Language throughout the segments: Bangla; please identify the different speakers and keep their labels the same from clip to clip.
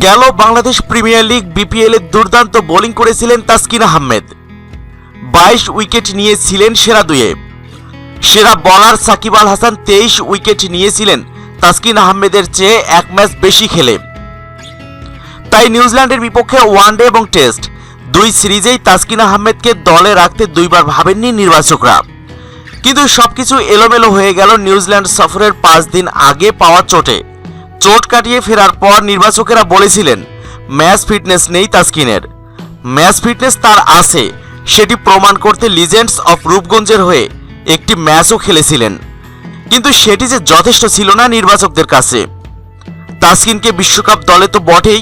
Speaker 1: গেল বাংলাদেশ প্রিমিয়ার লিগ বিপিএল এর দুর্দান্ত বোলিং করেছিলেন তাসকিন আহমেদ। বাইশ উইকেট নিয়েছিলেন সেরা দুয়ে সেরা বলার সাকিব আল হাসান তেইশ উইকেট নিয়েছিলেন তাসকিন আহমেদের চেয়ে এক ম্যাচ বেশি খেলে। তাই নিউজিল্যান্ডের বিপক্ষে ওয়ানডে এবং টেস্ট, দুই সিরিজেই তাসকিন আহমেদকে দলে রাখতে দুইবার ভাবেননি নির্বাচকরা। কিন্তু সবকিছু এলোমেলো হয়ে গেল নিউজিল্যান্ড সফরের পাঁচ দিন আগে পাওয়া চোটে। চোট কাটিয়ে ফেরার পর নির্বাচকেরা বলেছিলেন, ম্যাচ ফিটনেস নেই তাসকিনের ম্যাচ ফিটনেস তার আছে। সেটি প্রমাণ করতে লিজেন্ডস অফ রূপগঞ্জের হয়ে একটি ম্যাচও খেলেছিলেন। কিন্তু সেটি যে যথেষ্ট ছিল না নির্বাচকদের কাছে। তাসকিনকে বিশ্বকাপ দলে তো বটেই,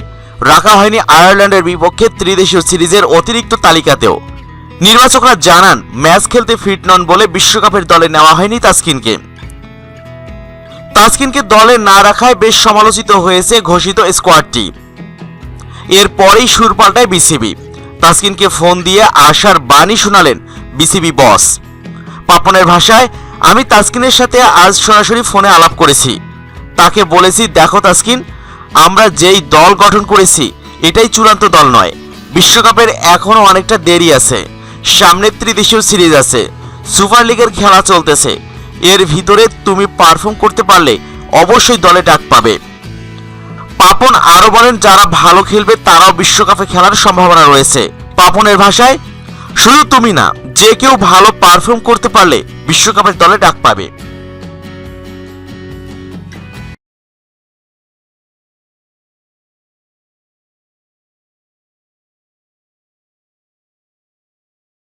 Speaker 1: রাখা হয়নি আয়ারল্যান্ডের বিপক্ষে ত্রিদেশীয় সিরিজের অতিরিক্ত তালিকাতেও। নির্বাচকরা জানান, ম্যাচ খেলতে ফিট নন বলে বিশ্বকাপের দলে নেওয়া হয়নি তাসকিনকে তাসকিনকে দলে না রাখায় বেশ সমালোচিত হয়েছে ঘোষিত স্কোয়াডটি এরপরেই সুর পাল্টায় বিসিবি। তাসকিনকে ফোন দিয়ে আসার বাণী শোনালেন বিসিবি বস। পাপনের ভাষায়, আমি তাসকিনের সাথে আজ সরাসরি ফোনে আলাপ করেছি। তাকে বলেছি, দেখো তাসকিন, আমরা যেই দল গঠন করেছি, এটাই চূড়ান্ত দল নয়। বিশ্বকাপের এখনও অনেকটা দেরি আছে। সামনে ত্রিদেশীয় সিরিজ আছে। সুপার লিগের খেলা চলতেছে। এর ভিতরে তুমি পারফর্ম করতে পারলে অবশ্যই দলে ডাক পাবে। পাপন আরও বলেন, যারা ভালো খেলবে তারাও বিশ্বকাপে খেলার সম্ভাবনা রয়েছে। পাপনের ভাষায়, শুধু তুমি না, যে কেউ ভালো পারফর্ম করতে পারলে বিশ্বকাপের দলে ডাক পাবে।